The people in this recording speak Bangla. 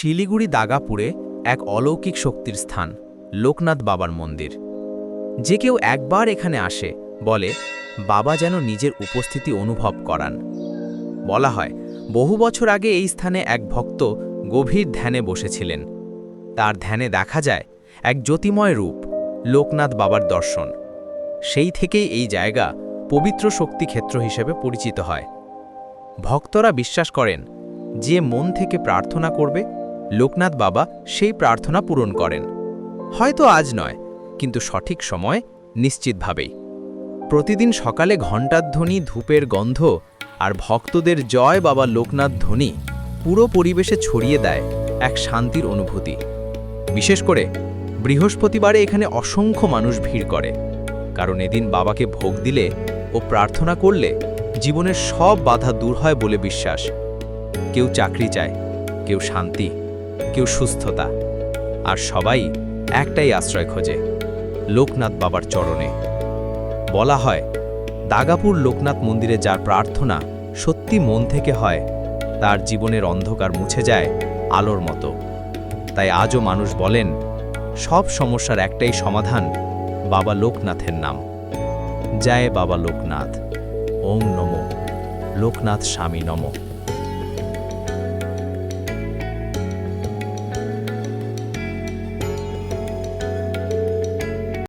শিলিগুড়ি দাগাপুরে এক অলৌকিক শক্তির স্থান, লোকনাথ বাবার মন্দির। যে কেউ একবার এখানে আসে, বলে, বাবা যেন নিজের উপস্থিতি অনুভব করান। বলা হয়, বহু বছর আগে এই স্থানে এক ভক্ত গভীর ধ্যানে বসেছিলেন। তার ধ্যানে দেখা যায়, এক জ্যোতিময় রূপ, লোকনাথ বাবার দর্শন। সেই থেকেই এই জায়গা পবিত্র শক্তি ক্ষেত্র হিসেবে পরিচিত হয়। ভক্তরা বিশ্বাস করেন, যে মন থেকে প্রার্থনা করবে লোকনাথ বাবা সেই প্রার্থনা পূরণ করেন। হয়তো আজ নয়, কিন্তু সঠিক সময় নিশ্চিতভাবেই। প্রতিদিন সকালে ঘণ্টার ধ্বনি, ধূপের গন্ধ আর ভক্তদের জয় বাবা লোকনাথ ধ্বনি পুরো পরিবেশে ছড়িয়ে দেয় এক শান্তির অনুভূতি। বিশেষ করে বৃহস্পতিবারে এখানে অসংখ্য মানুষ ভিড় করে, কারণ এদিন বাবাকে ভোগ দিলে ও প্রার্থনা করলে জীবনের সব বাধা দূর হয় বলে বিশ্বাস। কেউ চাকরি চায়, কেউ শান্তি। কেউ সুস্থতা। আর সবাই একটাই আশ্রয় খোঁজে, লোকনাথ বাবার চরণে। বলা হয়, দাগাপুর লোকনাথ মন্দিরে যার প্রার্থনা সত্যি মন থেকে হয়, তার জীবনের অন্ধকার মুছে যায় আলোর মতো। তাই আজও মানুষ বলেন, সব সমস্যার একটাই সমাধান বাবা লোকনাথের নাম। জয় বাবা লোকনাথ, ওম নমো, লোকনাথ স্বামী নমঃ।